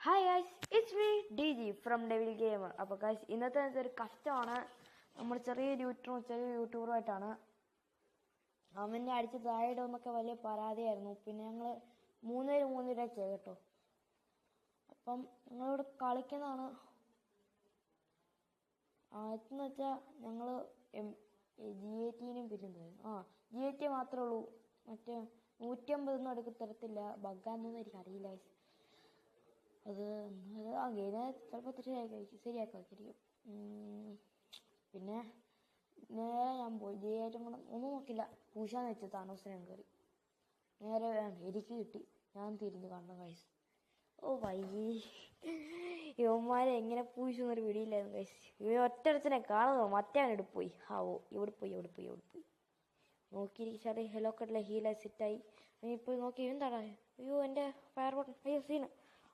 Hi guys it's me D G from Devil Gamer അപ്പോൾ guys ഇന്നത്തെ ഒരു കഷ്ടമാണ്. നമ്മൾ ചെറിയ യൂട്യൂബ് ചെറിയ യൂട്യൂബറുമായിട്ടാണ് അവനെ അടിച്ച് താഴെയിടുമെന്നൊക്കെ വലിയ പരാതിയായിരുന്നു. പിന്നെ ഞങ്ങൾ മൂന്നുപേര് മൂന്നുപേരെ ചെയ്തു കേട്ടോ. അപ്പം ഞങ്ങളിവിടെ കളിക്കുന്നതാണ്. ആദ്യത്തെന്ന് വെച്ചാൽ ഞങ്ങൾ ജി എ ടിനും പിന്നെ ആ ജി എ ടി മാത്രമേ ഉള്ളൂ. മറ്റേ നൂറ്റമ്പതൊന്നും അടുക്ക് തരത്തില്ല. ബഗ്ഗാന്നൊന്നും എനിക്ക് അറിയില്ല guys. അത് ഗെയിനെ ചിലപ്പോൾ ശരിയാക്കി ശരിയാക്കുമായിരിക്കും പിന്നെ നേരെ ഞാൻ പോയി ജയായിട്ടും കൂടെ ഒന്നും നോക്കില്ല. പൂശാന്ന് വെച്ച് ഞാൻ കയറി. നേരെ വേണം എനിക്ക് കിട്ടി. ഞാൻ തിരിഞ്ഞു കണ്ട കൈസ് ഓ വൈകി യുവന്മാരെ എങ്ങനെ പൂശുന്നൊരു പിടിയില്ലായിരുന്നു കൈസ് ഇവ ഒറ്റടത്തിനെ കാണുന്നു മറ്റേ അവൻ ഇവിടെ പോയി ഹാവോ ഇവിടെ പോയി ഇവിടെ പോയി ഇവിടെ പോയി നോക്കിയിരിച്ചാൽ ഹെലോക്കട്ടിലെ ഹീലായി സെറ്റായി ഇപ്പോൾ നോക്കി എന്താടാ? അയ്യോ എന്റെ ഫയർ ബട്ടൺ അയ്യോ സീന്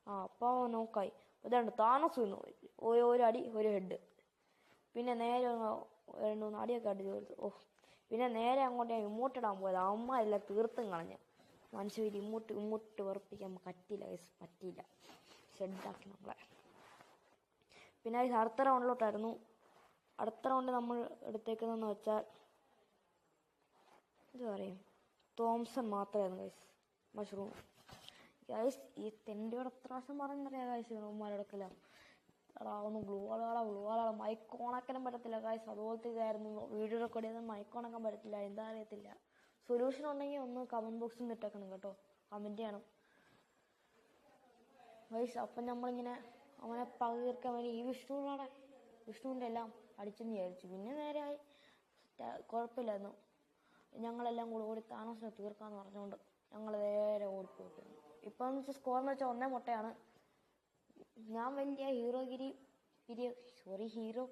ആ അപ്പോൾ നോക്കായി. ഇതാണ് താമസം എന്ന് പറയും ഒരു അടി ഒരു ഹെഡ് പിന്നെ നേരെ രണ്ട് മൂന്ന് അടിയൊക്കെ അടിച്ച് കൊടുത്തു. ഓ പിന്നെ നേരെ അങ്ങോട്ട് ഞാൻ ഇടാൻ പോയത്. അമ്മ എല്ലാം തീർത്തും കളഞ്ഞു. മനുഷ്യർ ഇമ്മോട്ട് ഇമ്മോട്ട് ഉറപ്പിക്കാൻ പറ്റിയില്ല guys, പറ്റിയില്ല. ഷെഡാക്കി നമ്മളെ. പിന്നെ guys, അടുത്ത റൗണ്ടിലോട്ടായിരുന്നു അടുത്ത റൗണ്ട് നമ്മൾ എടുത്തേക്കുന്നതെന്ന് വെച്ചാൽ ഇത് പറയും? തോംസൺ മാത്രമായിരുന്നു ഗൈസ് മഷ്റൂം ഗൈസ് ഈ തെണ്ടിയോട് എത്ര പ്രാവശ്യം പറഞ്ഞറിയാം ഗൈസ് ഇവന്മാരോടൊക്കെല്ലാം എടാ ഒന്ന് ഗ്ലൂ ആളുകളാ ഗ്ലൂ ആളുകളാ മൈക്ക് ഓണാക്കാനും പറ്റത്തില്ല ഗൈസ് അതുപോലത്തെ ഇതായിരുന്നു വീഡിയോ റെക്കോർഡ് ചെയ്ത് മൈക്ക് ഓണാക്കാൻ പറ്റത്തില്ല. എന്താ അറിയത്തില്ല. സൊല്യൂഷൻ ഉണ്ടെങ്കിൽ ഒന്ന് കമന്റ് ബോക്സിൽ ഇട്ടേക്കണം കേട്ടോ. കമന്റ് ചെയ്യണം. ഗൈസ് അപ്പം നമ്മളിങ്ങനെ അവനെ പകർക്കാൻ വേണ്ടി ഈ വിഷ്ണുവിനോടെ വിഷ്ണുവിന്റെ എല്ലാം അടിച്ചെന്ന് വിചാരിച്ചു. പിന്നെ നേരെയായി. കുഴപ്പമില്ലായിരുന്നു. ഞങ്ങളെല്ലാം കൂടെ ഓടി താമസിനെ തീർക്കാന്ന് പറഞ്ഞുകൊണ്ട് ഞങ്ങൾ നേരെ ഓടിപ്പോയിട്ട് ഇപ്പം സ്കോർ എന്ന് വെച്ചാൽ ഒന്നേ മുട്ടയാണ്. ഞാൻ വലിയ ഹീറോഗിരി ഗിരി സോറി ഹീറോ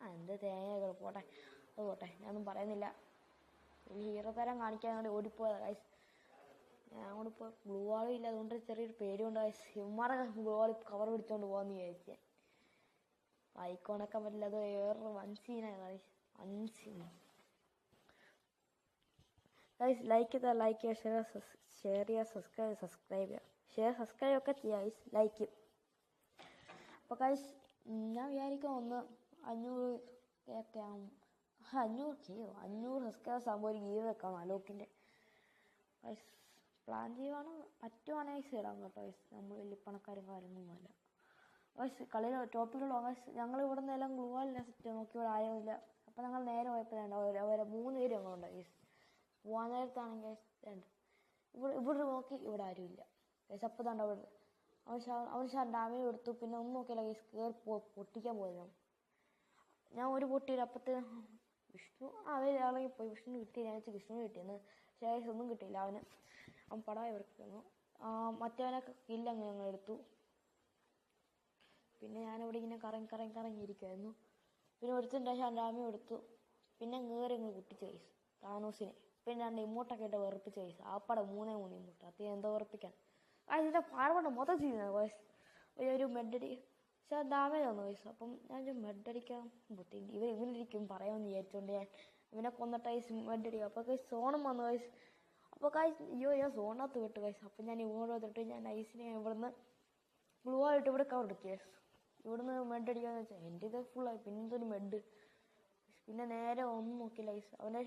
ആ എന്ത് തേങ്ങകൾ പോട്ടെ അത് പോട്ടെ ഞാനൊന്നും പറയുന്നില്ല. ഈ ഹീറോ തരം കാണിക്കാൻ വേണ്ടി ഓടിപ്പോയതാ ഗൈസ് ഞാൻ അങ്ങോട്ട് ഇപ്പോൾ ഗ്ലൂ വാളും ഇല്ല അതുകൊണ്ട് ചെറിയൊരു പേടിയുണ്ട് ഗൈസ് ഇവന്മാരെ ഗ്ലൂ വാൾ കവർ പിടിച്ചോണ്ട് പോകാന്ന് വിചാരിച്ചേ. ഐക്കോണൊക്കെ പറ്റില്ല അത് വേറൊരു വൻ സീനാണ് guys one scene guys like ചെയ്താൽ ലൈക്ക് ചെയ്യുക ഷെയർ ചെയ്യുക സബ്സ്ക്രൈബ് സബ്സ്ക്രൈബ് ചെയ്യുക ഷെയർ സബ്സ്ക്രൈബ് ഒക്കെ ചെയ്യുക ഗൈസ് ലൈക്ക് അപ്പോൾ ഗൈസ് ഞാൻ വിചാരിക്കാം ഒന്ന് അഞ്ഞൂറ് ഒക്കെ ആവും അഞ്ഞൂറ് ചെയ്യോ അഞ്ഞൂറ് സബ്സ്ക്രൈബേഴ്സ് ആകുമ്പോൾ ഒരു ഗീവ് വെക്കാം അലോക്കിന്റെ ഗൈസ് പ്ലാൻ ചെയ്യുവാണ് പറ്റുവാണെങ്കിൽ ഇടാം കേട്ടോ ഗൈസ് നമ്മൾ വലിയ പണക്കാരും കാര്യങ്ങളൊന്നുമല്ല ഗൈസ് കളിയിൽ ടോപ്പിലുള്ള ഗൈസ് ഞങ്ങൾ ഇവിടെ നിന്നെല്ലാം ഗ്ലൂവല്ല സെറ്റ് നോക്കി ഇവിടെ ആരുമില്ല അപ്പോൾ ഞങ്ങൾ നേരെ പോയപ്പോൾ വേണ്ട അവരെ മൂന്ന് പേര് ഞങ്ങളുണ്ട് ഗൈസ് പോകാൻ നേരത്താണെങ്കിൽ വേണ്ട ഇവിടെ ഇവിടെ നോക്കി ഇവിടെ ആരുമില്ല. ഗൈസ് അപ്പോൾ തന്നെ അവിടെ അവൻ ഷാ അവൻ ഡാമേജ് കൊടുത്തു പിന്നെ ഒന്നും നോക്കിയില്ല ഗൈസ് കയറി പൊട്ടിക്കാൻ പോയത് ഞാൻ. ഒരു പൊട്ടിയില്ല അപ്പത്തെ വിഷ്ണു അവരാണെങ്കിൽ പോയി. വിഷ്ണു കിട്ടി ഞാൻ വെച്ച് വിഷ്ണു കിട്ടിയെന്ന്. പക്ഷേ guys ഒന്നും കിട്ടിയില്ല. അവന് അവൻ പടം ഇവർക്ക് തന്നു. ആ, മറ്റവനൊക്കെ കില്ല അങ്ങ് ഞങ്ങൾ എടുത്തു. പിന്നെ ഞാനിവിടെ ഇങ്ങനെ കറങ്ങി കറങ്ങി കറങ്ങി ഇരിക്കുമായിരുന്നു പിന്നെ ഒരുത്തിന്റെ ഡാമേജ് എടുത്തു. പിന്നെ കയറി അങ്ങ് കുട്ടിച്ച് കൈസ് താനോസിനെ. പിന്നെ രണ്ട് ഇമ്മൂട്ടൊക്കെ ഇട്ട് വെറുപ്പിച്ച വയസ്സ് ആപ്പടെ മൂന്നേ മൂന്ന് ഇമ്മൂട്ട. അത് എന്തോ വെറുപ്പിക്കാൻ? ആ ഇതിന്റെ പാടുകൊണ്ട് മൊത്തം ചെയ്യുന്നത് വയസ്സ് ഒരു മെഡടി പക്ഷെ ഡാമേജ് വന്നു വയസ്സ് അപ്പം ഞാൻ മെഡടിക്കാൻ ബുദ്ധി ഇവർ ഇവനിരിക്കും പറയാമെന്ന് വിചാരിച്ചുകൊണ്ട് ഞാൻ ഇവനെ കൊന്നിട്ട് ഐസ് മെഡടിക്കും അപ്പോൾ കൈ സോണം വന്നു വയസ്സ് അപ്പോൾ കൈ അയ്യോ ഞാൻ സോണത്ത് വിട്ട് കൈസ് അപ്പം ഞാൻ ഇവനോട് വന്നിട്ട് ഞാൻ ഐസിനെ ഇവിടുന്ന് ഗ്ലൂ ആയിട്ട് ഇവിടെ കവർ എടുക്കുക ഇവിടുന്ന് മെഡ് അടിക്കാന്ന് വെച്ചാൽ എന്റെ ഇത് ഫുള്ളായി പിന്നെ എന്തൊരു മെഡ് പിന്നെ നേരെ ഒന്നും നോക്കില്ല ഐസ് അവന്റെ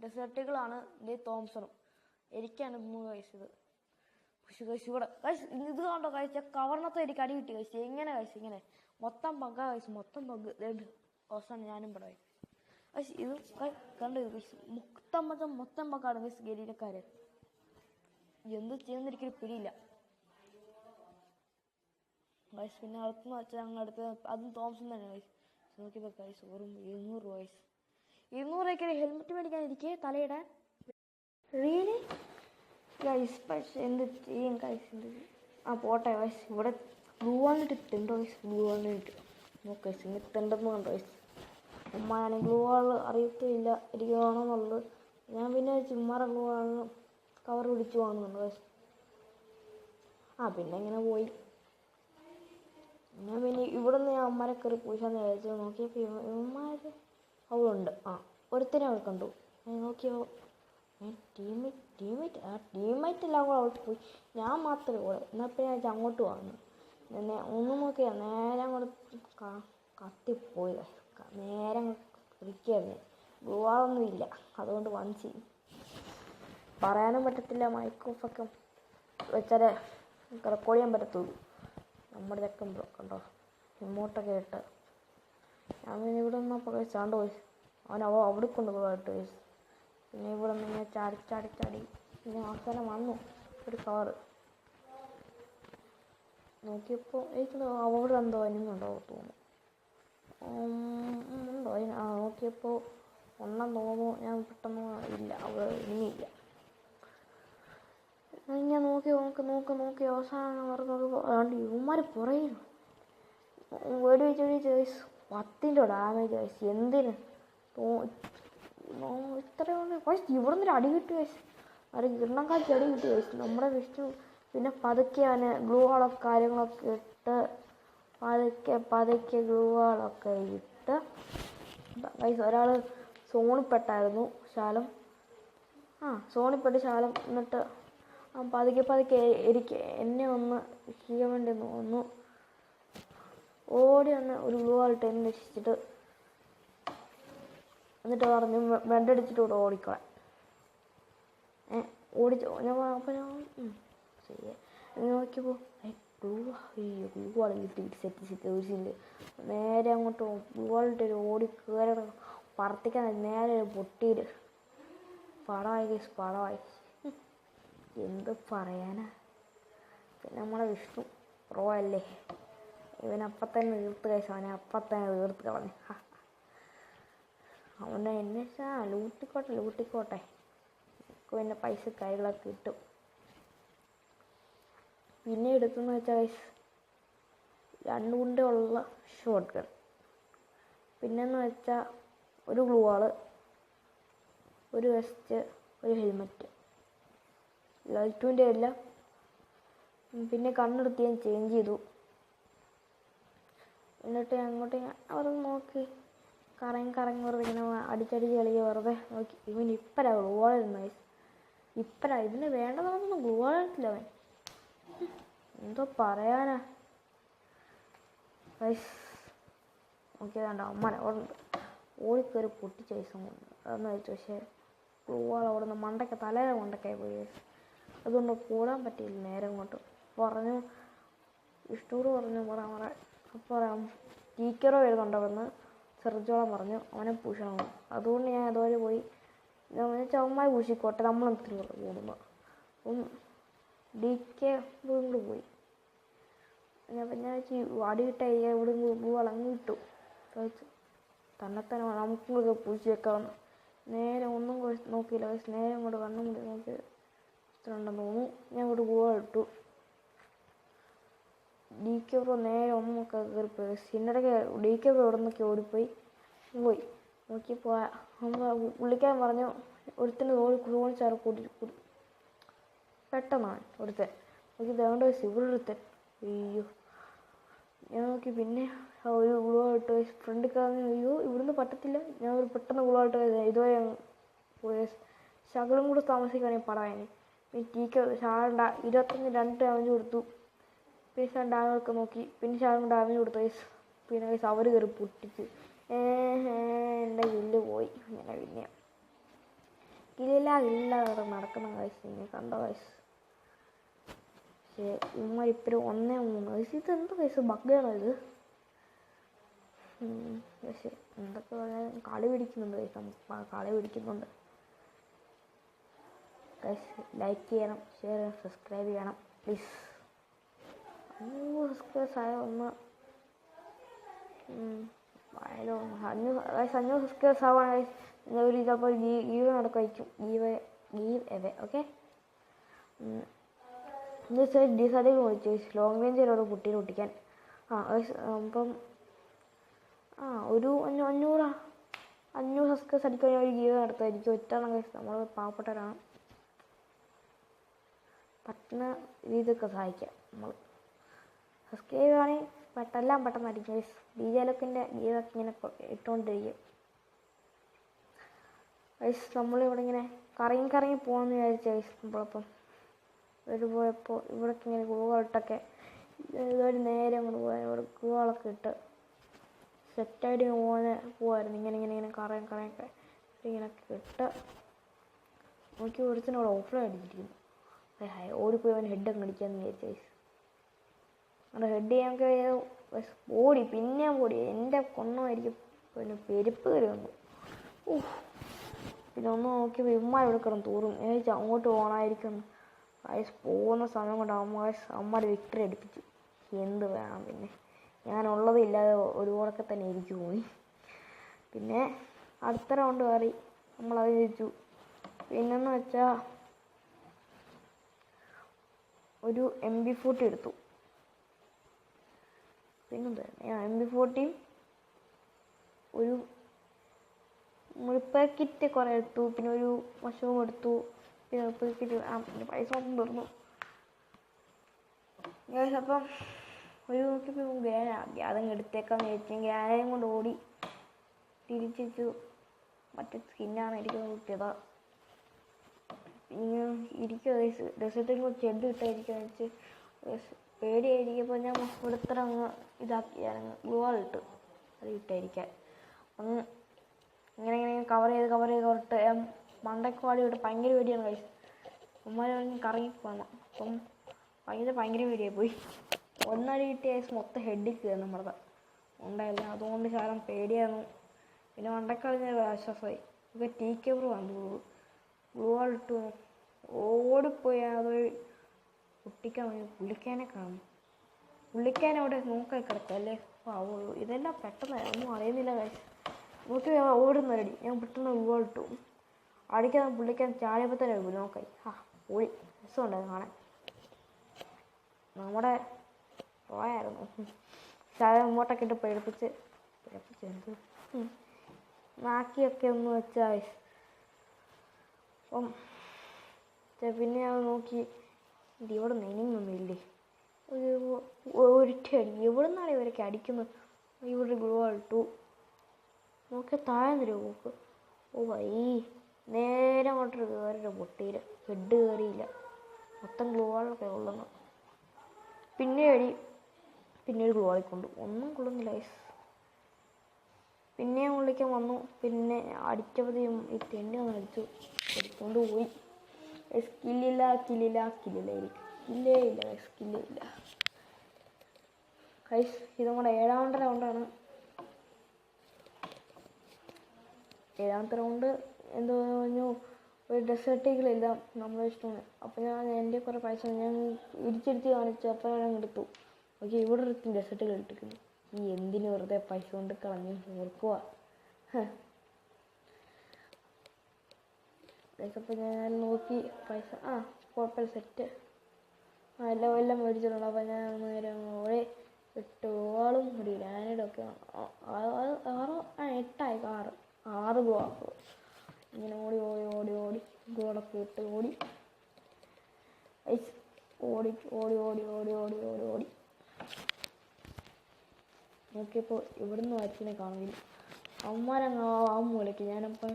ഡെസേർട്ടുകളാണ് എന്റെ തോംസണും. എനിക്കാണ് മൂന്ന് വയസ്സ് പക്ഷെ കഴിച്ച് ഇവിടെ. കഴിച്ച് ഇത് കണ്ടോ കഴിച്ച കവർണത്തെ എനിക്ക് അടി കിട്ടി കഴിച്ച്. എങ്ങനെ കഴിച്ച് ഇങ്ങനെ മൊത്തം പങ്ക കഴിച്ച് മൊത്തം പങ്ക്. രണ്ട് അവസാനം ഞാനും ഇവിടെ കഴിച്ച് ഇത് കണ്ടു ഇത് കഴിച്ച്. മൊത്തം മൊത്തം മൊത്തം പങ്കാണ് കഴിച്ച് ഗരീനക്കാര് എന്ത് ചെയ്യുന്നൊരിക്കലും പിടിയില്ല. ഗൈസ് പിന്നെ അടുത്തെന്ന് വെച്ചാൽ ഞങ്ങൾ അടുത്ത് അതും തോംസൺ തന്നെ ഗൈസ് നോക്കിയപ്പോൾ ഗൈസ് വെറും എഴുന്നൂറ് രൂപ ഇരുന്നൂറ് രൂപയ്ക്ക് ഹെൽമെറ്റ് മേടിക്കാൻ ഇരിക്കേ തലയിടാൻ. റിയലി ഗൈസ് പക്ഷെ എന്ത് ചെയ്യും ഗൈസ് എന്ത് ചെയ്യും? ആ പോട്ടെ ഗൈസ് ഇവിടെ ബ്ലൂ വാളിട്ട് ഇട്ടുണ്ടോ ഗൈസ് ബ്ലൂ വാളിട്ട് നോക്ക് ഗൈസ് ഇങ്ങനെ ഉണ്ടെന്ന് കണ്ടോ ഗൈസ് ഉമ്മ ഞാൻ ബ്ലൂ വാൾ അറിയത്തില്ല ഇരിക്കണമെന്നുള്ളത് ഞാൻ പിന്നെ ചുമ്മാറ ഗ്ലൂ വാളിന് കവർ പിടിച്ചു വാങ്ങുന്നുണ്ട് ഗൈസ് ആ പിന്നെ ഇങ്ങനെ പോയി. ഞാൻ പിന്നെ ഇവിടുന്ന് ഞാൻ അമ്മരെ കയറി പൂശാന്ന് വിചാരിച്ചു നോക്കിയപ്പോൾ ഇവ ഇവന്മാർ അവളുണ്ട്. ആ ഒരുത്തനെ അവൾ കണ്ടു. നോക്കിയോ? ടീമേറ്റ് ടീമേറ്റ് ആ ടീമേറ്റ് എല്ലാം കൂടെ അവിടെ പോയി. ഞാൻ മാത്രമേ ഉള്ളൂ എന്നാൽ പിന്നെ ഞാൻ അങ്ങോട്ട് വന്നു പിന്നെ ഒന്നും നോക്കിയാ നേരെ അങ്ങോട്ട് കത്തിപ്പോയി നേരെ അങ്ങോട്ട് ഇരിക്കുകയായിരുന്നു. ഗുവാളൊന്നും ഇല്ല. അതുകൊണ്ട് വഞ്ചി പറയാനും പറ്റത്തില്ല മൈക്കോഫൊക്കെ വെച്ചാലേ റെക്കോർഡ് ചെയ്യാൻ പറ്റത്തുള്ളൂ. നമ്മുടെ ചെക്കൻ ബ്രോ കണ്ടോ? റിമോട്ടൊക്കെ ഇട്ട് ഞാൻ പിന്നെ ഇവിടെ നിന്നപ്പോൾ ചാണ്ട് പോയി. അവൻ അവ അവിടെ കൊണ്ട് പോയിട്ട് പിന്നെ ഇവിടെ നിന്ന് ഇങ്ങനെ ചാടി ചാടി ചാടി പിന്നെ അവസാനം വന്നു. ഒരു കവറ് നോക്കിയപ്പോൾ എനിക്ക് അവ അവിടെ എന്തോ അനിങ്ങുണ്ടോ തോന്നുന്നു. ഉണ്ടോ അതിന് ആ നോക്കിയപ്പോൾ ഒന്നാം തോന്നുന്നു ഞാൻ പെട്ടെന്ന് ഇല്ല അവിടെ ഇനിയില്ല ഞാൻ നോക്കി നോക്കി നോക്കി നോക്കി അവസാനം പറഞ്ഞു അതുകൊണ്ട് ഇവന്മാർ പുറകിൽ വേടി വെച്ച് വേടി ചോയ്സ് പത്തിന്റെ ഡാമേജ് കഴിച്ച് എന്തിന്? തോ- നോ- ഇത്രയാണ് കഴിച്ച് ഇവിടെ നിന്ന് അടി കിട്ടി ഒരു കിരണം കാറ്റി അടി കിട്ടി കഴിച്ച് നമ്മുടെ വിഷ്ണു പിന്നെ പതുക്കെ അവന് ഗ്ലൂ വാളൊക്കെ കാര്യങ്ങളൊക്കെ ഇട്ട് പതുക്കെ പതുക്കെ ഗ്ലൂ വാളൊക്കെ ഇട്ട് ഗൈസ് ഒരാൾ സോണിപ്പെട്ടായിരുന്നു ശാലം. ആ സോണിപ്പെട്ട് ശാലം എന്നിട്ട് പതുക്കെ പതുക്കെ എനിക്ക് എന്നെ ഒന്ന് ചെയ്യാൻ വേണ്ടി ഒന്ന് ഓടി വന്ന് ഒരു ഗ്ലൂ ആൾട്ട് എന്നെ രക്ഷിച്ചിട്ട്. എന്നിട്ട് പറഞ്ഞു വെണ്ടടിച്ചിട്ട് ഇവിടെ ഓടിക്കോ ഏ ഓടിച്ച് ഞാൻ അപ്പം ഞാൻ ശരി നോക്കിയപ്പോൾ ഗ്ലൂ അയ്യോ ഗ്ലൂ ആൾ കിട്ടി സെറ്റ് സെറ്റ് ഒരു നേരെ അങ്ങോട്ട് ഗ്ലൂ ആളിട്ട് ഒരു ഓടി കയറി പറത്തിക്കാൻ നേരെ ഒരു പൊട്ടിയിൽ പടമായി കേസ് പടമായി. എന്ത് പറയാനാ. പിന്നെ നമ്മളെ വിഷ്ണു പ്രോ അല്ലേ ഇവൻ അപ്പം തന്നെ തീർത്ത് കഴിച്ചു അവനെ അപ്പം തീർത്ത് കളഞ്ഞു. അവന്റെ എന്നെ വെച്ചാൽ ലൂട്ടിക്കോട്ടെ ലൂട്ടിക്കോട്ടെ. എനിക്ക് പിന്നെ പൈസ കൈകളൊക്കെ കിട്ടും. പിന്നെ എടുത്തെന്ന് വെച്ചാൽ ഗൈസ് രണ്ട് ഉള്ള ഷോർട്ട് ഗൺ പിന്നെന്ന് വെച്ചാൽ ഒരു ഗ്ലൂ ആൾ ഒരു വെസ്റ്റ് ഒരു ഹെൽമെറ്റ് ലൈറ്റുവിന്റെ എല്ലാം പിന്നെ കണ്ണെടുത്ത് ഞാൻ ചേഞ്ച് ചെയ്തു. എന്നിട്ട് അങ്ങോട്ട് അവിടെ നോക്കി. കറങ്ങി കറങ്ങി വെറുതെ ഇങ്ങനെ അടിച്ചടിച്ച് കളിക്കുക വെറുതെ നോക്കി. ഇവൻ ഇപ്പരാ ഗ്ലൂവാളിരുന്നു ഇപ്പരാ ഇതിന് വേണ്ടതൊന്നും ഗ്ലൂവാളിട്ടില്ല അവൻ. എന്തോ പറയാനാ. ഗൈസ് നോക്കിയതാണ്ട് അമ്മ അവിടെ ഉണ്ട് ഓടിക്കയറി പൊട്ടിച്ച വയസ്സും കൊണ്ട് അതെന്ന് വെച്ചു പക്ഷേ ഗ്ലൂവാൾ അവിടെ നിന്ന് മണ്ടയ്ക്ക് തലയുടെ മണ്ടയ്ക്കായി പോയി അതുകൊണ്ട് കൂടാൻ പറ്റിയില്ല നേരെ കൊണ്ട് പറഞ്ഞു ഇഷ്ടോട് പറഞ്ഞു പറ. അപ്പോൾ പറയാം ടീച്ചറോ വരുന്നുണ്ട് അവിടുന്ന്. സെർജോളം പറഞ്ഞു അവനെ പൂഷണം അതുകൊണ്ട് ഞാൻ അതുപോലെ പോയി ചവന്മാർ പൂശിക്കോട്ടെ നമ്മളെത്തിരി പോകുമ്പോൾ അപ്പം ഡി കെ ഇവിടെ പോയി. ഞാൻ ഞാൻ വെച്ച് അടി കിട്ട ഇവിടെ വളങ്ങി കിട്ടു ചോദിച്ചു തന്നെത്താനെ നമുക്കും ഇത് പൂശി വെക്കാമെന്ന്. നേരെ ഒന്നും നോക്കിയില്ല സ്നേഹം ഇങ്ങോട്ട് കണ്ണും കൂടി നോക്കി ഉണ്ടെന്ന് തോന്നുന്നു. ഞാൻ ഇവിടെ ഗോവ ഇട്ടു. ഡി കെ ബ്രോ നേരെ ഒന്നൊക്കെ കയറിപ്പോയി സിന്നടക്ക് ഡി കെ ബ്രോ ഇവിടെ നിന്നൊക്കെ ഓടിപ്പോയി പോയി. നോക്കിയപ്പോൾ വിളിക്കാൻ പറഞ്ഞു. ഒരുത്തിന് തോണി ഓടിച്ചാറ് കൂട്ടി കൂടി പെട്ടെന്നാണ് ഒരുത്തൻ. നോക്കി വേണ്ട ഇവിടെ ഒരുത്തൻ. അയ്യോ. ഞാൻ നോക്കി പിന്നെ ഒരു ഗുളമായിട്ട് ഫ്രണ്ട് കാണുന്ന അയ്യോ ഇവിടുന്ന് പറ്റത്തില്ല. ഞാൻ ഒരു പെട്ടെന്ന് ഗുളമായിട്ട് ഇതുവരെ പോയി. ശകലം കൂടെ താമസിക്കുകയാണെങ്കിൽ പടവാനെ. പിന്നെ ടീക്ക് ഇരുപത്തഞ്ച് രണ്ട് അവഞ്ച് കൊടുത്തു. പിന്നെ ഷാൻ ഡാമേജൊക്കെ നോക്കി. പിന്നെ ഷാളും ഡാമിന് കൊടുത്തു പൈസ പിന്നെ ഗൈസ് അവർ കയറി പൊട്ടിച്ച്. എന്റെ കില്ല് പോയി. ഇങ്ങനെ പിന്നെ. കില്ല ഇല്ല നടക്കുന്ന കാഴ്ച ഇങ്ങനെ കണ്ടോ ഗൈസ് പക്ഷേ ഇമ്മ ഇപ്പോഴും ഒന്നേ മൂന്ന്. വയസ്സ് ഇത് എന്ത് വയസ്സ് ബഗ്ഗാണോ ഇത്? പക്ഷേ എന്തൊക്കെ പറഞ്ഞാലും കളി പിടിക്കുന്നുണ്ട് നമുക്ക് കളി പിടിക്കുന്നുണ്ട്. ലൈക്ക് ചെയ്യണം ഷെയർ ചെയ്യണം സബ്സ്ക്രൈബ് ചെയ്യണം പ്ലീസ് ആയാലും ഒന്ന് അഞ്ഞൂറ് guys, അഞ്ഞൂറ് സബ്സ്ക്രൈബേഴ്സ് ആവുകയാണെങ്കിൽ ഞാൻ ഒരു ചിലപ്പോൾ ഗീവ് നടക്കും give give away okay? Decide ചോദിച്ചു ലോങ് റേഞ്ചിലുള്ള കുട്ടീനെ ഒട്ടിക്കാൻ ആ അപ്പം ആ ഒരു അഞ്ഞൂ അഞ്ഞൂറ്? അഞ്ഞൂറ് സബ്സ്ക്രൈബ് അടിക്കാൻ ഒരു ഗീവ് ഒറ്റാണ് guys നമ്മൾ പാവപ്പെട്ടവരാണ് പറ്റുന്ന രീതിയൊക്കെ സഹായിക്കാം. നമ്മൾ സബ്സ്ക്രൈബ് ആണെങ്കിൽ പെട്ടെല്ലാം പെട്ടെന്നായിരിക്കും ഗൈസ് ഡി ജെ ലൊക്കിന്റെ ഗീവൊക്കെ ഇങ്ങനെ ഇട്ടുകൊണ്ടിരിക്കും ഗൈസ് നമ്മളിവിടെ ഇങ്ങനെ കറങ്ങി കറങ്ങി പോകാമെന്ന് വിചാരിച്ച ഗൈസ് നമ്മളപ്പം ഒരു പോയപ്പോൾ ഇവിടേക്ക് ഇങ്ങനെ ഗൂഗിളിട്ടൊക്കെ ഇതൊരു നേരെ അങ്ങോട്ട് പോയാൽ ഇവിടെ ഗൂഗിളൊക്കെ ഇട്ട് സെറ്റായിട്ട് പോകാൻ പോവായിരുന്നു. ഇങ്ങനെ ഇങ്ങനെ ഇങ്ങനെ കറങ്ങി കറയാൻ ഇങ്ങനെയൊക്കെ ഇട്ട് നോക്കി ഒരുത്തിനോട് ഓഫ്ലൈൻ അടിച്ചിരിക്കുന്നു. ഓടിപ്പോയി അവൻ ഹെഡ് അങ്ങ് അടിക്കാന്ന് വിചാരിച്ചു guys. അവിടെ ഹെഡ് ചെയ്യാനൊക്കെ guys ഓടി പിന്നെ ഓടി. എന്റെ കൊണ്ണമായിരിക്കും പിന്നെ പെരുപ്പ് കയറി വന്നു. പിന്നെ ഒന്ന് നോക്കിയപ്പോൾ ഇമ്മാർ കിടന്ന് തൂറും. എനിക്ക് അങ്ങോട്ട് പോകണമായിരിക്കും. വയസ്സ് പോകുന്ന സമയം കൊണ്ട് അമ്മ അമ്മ വിക്ടറി അടിപ്പിച്ചു. എന്ത് വേണം പിന്നെ. ഞാനുള്ളത് ഇല്ലാതെ ഉറക്കെ തന്നെ ഇരിക്കു പോയി. പിന്നെ അടുത്ത റൗണ്ട് കയറി നമ്മളത് ജയിച്ചു. പിന്നെന്ന് വെച്ചാൽ ഒരു എം ബി ഫോർട്ടി എടുത്തു. പിന്നെന്താ? എം ബി ഫോർട്ടീൻ ഒരു മുഴുപ്പാക്കിറ്റ് കുറേ എടുത്തു. പിന്നെ ഒരു മഷവും എടുത്തു. പിന്നെ മുഴുപ്പാക്കിറ്റ് ആ പിന്നെ പൈസ ഒന്നും തീർന്നു. അപ്പം ഒരു നോക്കിയപ്പോൾ ഗ്യാന ഗ്യാതം എടുത്തേക്കാന്ന് വിചാരിച്ചു ഗ്യാനയും കൊണ്ട് ഓടി തിരിച്ചു മറ്റേ സ്കിന്നാണ് എനിക്ക് കിട്ടിയത് പിന്നെ ഇരിക്കുക ഡെസേർട്ടിൽ ചെഡ് ഇട്ടായിരിക്കാന്ന് വെച്ച് പേടിയായിരിക്കുമ്പോൾ ഞാൻ ഇവിടുത്തെ അങ്ങ് ഇതാക്കി. ഞാനങ്ങ് ഗ്ലൂവാൾ ഇട്ടു അത് ഇട്ടായിരിക്കാൻ. അങ്ങ് ഇങ്ങനെ ഇങ്ങനെ കവർ ചെയ്ത് കവർ ചെയ്ത് കവറിട്ട് മണ്ടയ്ക്ക് പാടി വിട്ട് ഭയങ്കര പേടിയാണ് കഴിച്ചു പറഞ്ഞ് കറങ്ങി പോകണം അപ്പം ഭയങ്കര ഭയങ്കര പേടിയായി പോയി. ഒന്നടി കിട്ടിയ മൊത്തം ഹെഡിൽ കയറി നമ്മളത് ഉണ്ടായില്ല അതുകൊണ്ട് ശാലം പേടിയായിരുന്നു പിന്നെ മണ്ടക്കളഞ്ഞ ആശ്വാസമായി. ഇപ്പം ടീ കവർ വന്നു ഗ്ലൂ. വാൾ ഇട്ടു ഓടിപ്പോയി. അതൊരു കുട്ടിക്കാൻ വഴി പുള്ളിക്കാനെ കാണും. പുള്ളിക്കാൻ അവിടെ നോക്കായി കിടക്കും അല്ലേ? പാവോ ഇതെല്ലാം പെട്ടെന്ന് ഒന്നും അറിയുന്നില്ല കഴിച്ചു നോക്കി ഓടുന്ന റെഡി ഞാൻ പെട്ടെന്ന് ഇട്ടു. അടിക്കാൻ പുള്ളിക്കാൻ ചാടിയപ്പോൾ തന്നെ ഒരു നോക്കായി. ആ ഓടി രസമുണ്ടായിരുന്നു കാണാൻ. നമ്മുടെ പോയായിരുന്നു. ശാല മുമ്പോട്ടൊക്കെ ഇട്ട് പേടിപ്പിച്ച് പേടിപ്പിച്ച് എന്ത്. നാക്കിയൊക്കെ ഒന്ന് വെച്ചാൽ അപ്പം പിന്നെ ഞാൻ നോക്കി. ഇത് ഇവിടെ നെനിങ്ങൊന്നും ഒരു ഒരിട്ട അടി എവിടെ നിന്നാണ് ഇവരൊക്കെ അടിക്കുന്നത്? ഇവിടെ ഗ്ലോ ഇട്ടു നോക്കി താഴെ നിരോ പോക്ക് ഓ വൈ. നേരെ അങ്ങോട്ട് കയറില്ല പൊട്ടിയില്ല. ഹെഡ് കയറിയില്ല. മൊത്തം ഗ്ലൂ വാളൊക്കെ കൊള്ളുന്നു പിന്നെ അടി പിന്നെ ഒരു ഗ്ലൂ കൊണ്ടു. ഒന്നും കൊള്ളുന്നില്ല ഐസ് പിന്നെ വിളിക്കാൻ വന്നു. പിന്നെ അടിച്ചപ്പോഴത്തേക്കും ഈ തെണ്ടി ഒന്ന് അടിച്ചു. എടുത്തുകൊണ്ട് പോയി. സ്കില്ലില്ല കില്ലില്ല കില്ലില്ല ഇല്ല സ്കില്ലേ ഇല്ല കൈസ് ഇതും കൂടെ ഏഴാമത്തെ റൗണ്ടാണ് ഏഴാമത്തെ റൗണ്ട് എന്തോ പറഞ്ഞു ഒരു ഡെസേർട്ടികളെല്ലാം നമ്മളെ ഇഷ്ടമാണ് അപ്പോൾ ഞാൻ എന്റെ കുറേ പൈസ ഞാൻ ഇടിച്ചിടിച്ച് കാണിച്ചു അപ്പോൾ ഞാൻ എടുത്തു. ഓക്കെ ഇവിടെ ഒരു ഡെസേർട്ടുകൾ എടുത്തിരിക്കുന്നു. ഈ എന്തിനു വെറുതെ പൈസ കൊണ്ട് കളഞ്ഞു ഓർക്കുക അപ്പോൾ ഞാൻ നോക്കി പൈസ ആ കുഴപ്പമില്ല സെറ്റ് ആ എല്ലാം എല്ലാം മേടിച്ചിട്ടുണ്ട്. അപ്പോൾ ഞാൻ നേരെ ഓടെ എട്ട് ആളും ലാനഡും ഒക്കെ ആറ് ആ എട്ടായി ആറ്. ആറ് ബ്ലോക്ക് ഇങ്ങനെ ഓടി ഓടി ഓടി ഓടി ഗോളൊക്കെ ഇട്ട് ഓടി. ഓടി ഓടി ഓടി ഓടി ഓടി ഓടി ഓടി. നോക്കിയപ്പോൾ ഇവിടുന്ന് വച്ചിനെ കാണുന്നില്ല അവന്മാരങ്ങ് ആ മൂലയ്ക്ക്. ഞാനപ്പം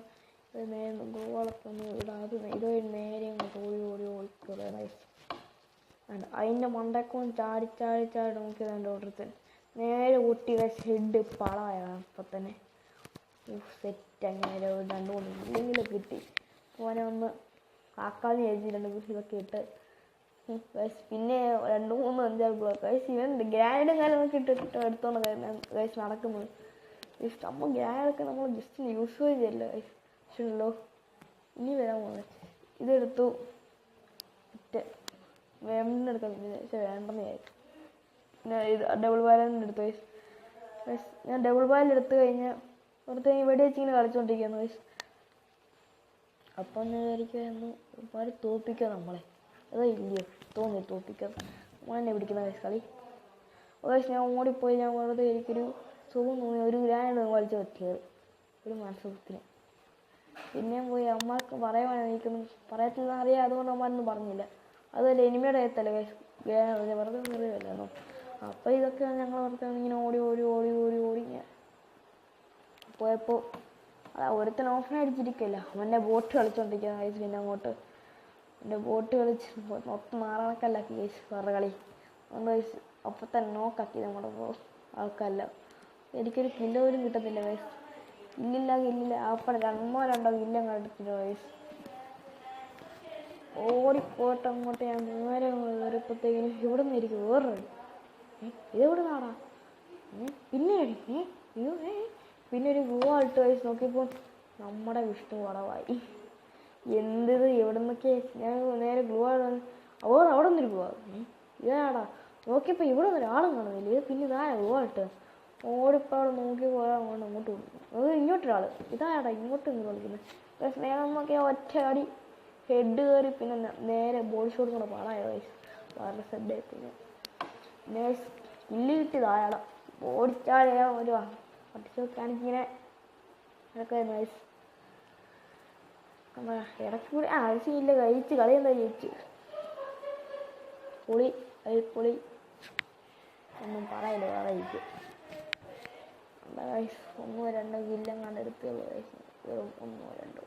ഇത് നേരം ഗോളൊക്കെ ഒന്ന് ഇടാതെ ഇതുവഴി നേരെ അങ്ങോട്ട് ഓടി ഓടി ഓടി ലൈഫ് ആണ് അതിന്റെ മണ്ടക്കും ചാടി ചാടി ചാടി നോക്കി എന്റെ ഓട്ടത്തിൽ നേരെ കുട്ടി ഹെഡ് പളയാണ് അപ്പം തന്നെ. സെറ്റ് അങ്ങനെ ഒരു രണ്ട് മൂന്ന് ഇല്ലെങ്കിലും കിട്ടി. ഓനെ ഒന്ന് കാക്കാന്ന് വിചാരിച്ച് രണ്ട് കുട്ടികളൊക്കെ ഇട്ട്. guys, പിന്നെ രണ്ട് മൂന്ന് അഞ്ചാറ് ബ്ലോക്ക് ഗൈസ് ഇവൻ ഗ്രാൻഡും കാര്യങ്ങളൊക്കെ ഇട്ടിട്ട് എടുത്തോണ്ട് ഗൈസ് നടക്കുന്നത്. ഗൈസ് നമ്മൾ ഗ്രാൻഡൊക്കെ നമ്മൾ ജസ്റ്റ് യൂസ് ചെയ്യല്ലോ ഗൈസ് ഉള്ളൂ ഇനി വരാൻ പോകുന്നത് ഇതെടുത്തു. മറ്റേ വേണ്ടെടുക്കാൻ പക്ഷെ വേണ്ടെന്ന് വിചാരിച്ചു. ഇത് ഡബിൾ ബാലൻ എടുത്തു ഗൈസ് ഞാൻ ഡബിൾ ബാലൻ എടുത്തു കഴിഞ്ഞാൽ വെറുതെ ഇവിടെ വെച്ച് ഇങ്ങനെ കളിച്ചോണ്ടിരിക്കുന്നു ഗൈസ് അപ്പം ഞാൻ വിചാരിക്കുമായിരുന്നു ഒരുപാട് തോപ്പിക്കുക നമ്മളെ. അതാ ഇല്ലയോ തോന്നി തോപ്പിക്കുക നമ്മളെന്നെ പിടിക്കുന്ന ഗൈസ് കളി. ഗൈസ് ഞാൻ ഓടിപ്പോയി. ഞാൻ വെറുതെ എനിക്കൊരു സുഖം തോന്നി. ഒരു ഗ്രാൻഡ് കളിച്ച് പറ്റിയത്. ഒരു മനസ്സുഖത്തിന് പിന്നെയും പോയി അമ്മയ്ക്ക് പറയുവാൻ എനിക്കൊന്നും പറയത്തില്ല അറിയാം അതുകൊണ്ട് അമ്മയൊന്നും പറഞ്ഞില്ല. അതല്ല എനിമയുടെ കയ്യത്തല്ല വെറുതെ അറിയാമല്ലോ അപ്പോൾ ഇതൊക്കെ ഞങ്ങൾ വെറുതെ ഇങ്ങനെ ഓടി ഓടി ഓടി ഓടി ഓടി പോയപ്പോൾ അതാ ഒരുത്തൻ ഓഫൻ അടിച്ചിരിക്കില്ല? അവന്റെ ബോട്ട് കളിച്ചോണ്ടിരിക്കുന്ന കേസ് പിന്നെ അങ്ങോട്ട്. എന്റെ ബോട്ട് കളിച്ച് മൊത്തം മാറണക്കല്ല കേസ് വേറെ കളി. അതുകൊണ്ട് വയസ്സ് അപ്പം തന്നെ നോക്കാക്കി നമ്മുടെ ആൾക്കല്ല എനിക്കൊരു കിലോ പോലും കിട്ടത്തില്ല വയസ്സ് ഇല്ലില്ല ഇല്ലില്ല. അപ്പം രണ്ടോ ഇല്ല കണ്ടിട്ടില്ല വയസ്സ് ഓടിപ്പോട്ട് അങ്ങോട്ട് ഞാൻ നേരെ കയറിയപ്പോഴത്തേക്കിനും ഇവിടെ നിന്ന് എനിക്ക് വേറൊരു ഇതെവിടെ നാടാ പിന്നെ? അയ്യോ, ഏ? പിന്നെ ഒരു ഗോ ഇട്ട് വയസ്സ് നോക്കിയപ്പോൾ നമ്മുടെ വിഷ്ണു വളവായി എന്തിത് എവിടെ നിന്നൊക്കെ ഞാൻ നേരെ ഗ്ലൂ അവർ അവിടെ നിന്നൊരു ഗോ ഇതാടാ. നോക്കിയപ്പോൾ ഇവിടെ നിന്ന് ഒരാളും കാണുന്നില്ല. ഇത് പിന്നെ ഇതാ ഗോ ഇട്ട് ഓടിപ്പോൾ അവിടെ നോക്കി പോയാൽ അങ്ങോട്ട് അങ്ങോട്ട് വിളിക്കും അത് ഇങ്ങോട്ടൊരാൾ ഇതാടാ ഇങ്ങോട്ട് ഇങ്ങോട്ട് വിളിക്കുന്നത് പക്ഷേ നേരെ നമുക്ക് ഒറ്റ അടി ഹെഡ് കയറി പിന്നെ നേരെ ബോഡി ഷോട്ട് കൂടെ പാടായ? വയസ്സ് വളരെ സെഡ് പിന്നെ. നേഴ്സ് പുല്ല് കിട്ടിയത് അയാളെ ഓടിച്ചാടിയാ വരുവാ. പഠിച്ചു ഇങ്ങനെ അതൊക്കെ നേഴ്സ് ഇടയ്ക്ക് കൂടി ആ ആവശ്യമില്ല കഴിച്ച് കളി എന്താ ജയിച്ച്? പൊളി അത് പൊളി. ഒന്നും പറയില്ല വേറെ ജയിച്ചു ഗൈസ് ഒന്നോ രണ്ടോ കില്ലം കണ്ടെടുത്തുള്ളൂ ഗൈസ് വെറും ഒന്നോ രണ്ടോ.